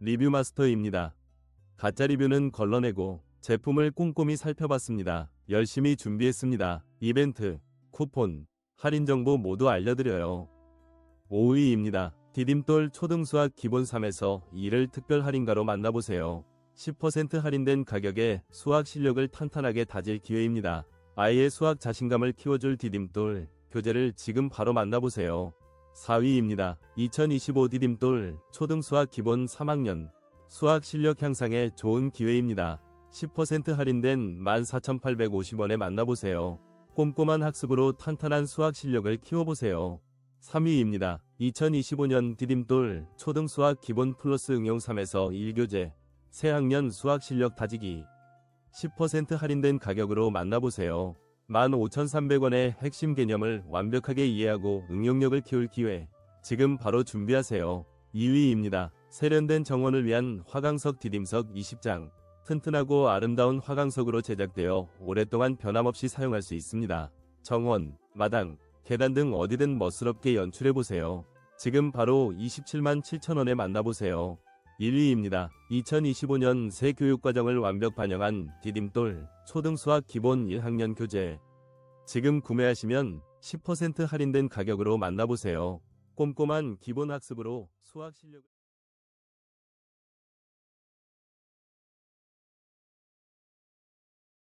리뷰 마스터입니다. 가짜 리뷰는 걸러내고 제품을 꼼꼼히 살펴봤습니다. 열심히 준비했습니다. 이벤트, 쿠폰, 할인 정보 모두 알려드려요. 5위입니다. 디딤돌 초등수학 기본 3에서 2를 특별 할인가로 만나보세요. 10% 할인된 가격에 수학 실력을 탄탄하게 다질 기회입니다. 아이의 수학 자신감을 키워줄 디딤돌 교재를 지금 바로 만나보세요. 4위입니다. 2025 디딤돌 초등수학 기본 3학년 수학 실력 향상에 좋은 기회입니다. 10% 할인된 14,850원에 만나보세요. 꼼꼼한 학습으로 탄탄한 수학 실력을 키워보세요. 3위입니다. 2025년 디딤돌 초등수학 기본 플러스 응용 3에서 1교재 새학년 수학 실력 다지기 10% 할인된 가격으로 만나보세요. 15,300원의 핵심 개념을 완벽하게 이해하고 응용력을 키울 기회. 지금 바로 준비하세요. 2위입니다. 세련된 정원을 위한 화강석 디딤석 20장. 튼튼하고 아름다운 화강석으로 제작되어 오랫동안 변함없이 사용할 수 있습니다. 정원, 마당, 계단 등 어디든 멋스럽게 연출해보세요. 지금 바로 27만 7천원에 만나보세요. 1위입니다. 2025년 새 교육과정을 완벽 반영한 디딤돌 초등수학 기본 1학년 교재. 지금 구매하시면 10% 할인된 가격으로 만나보세요. 꼼꼼한 기본 학습으로 수학 실력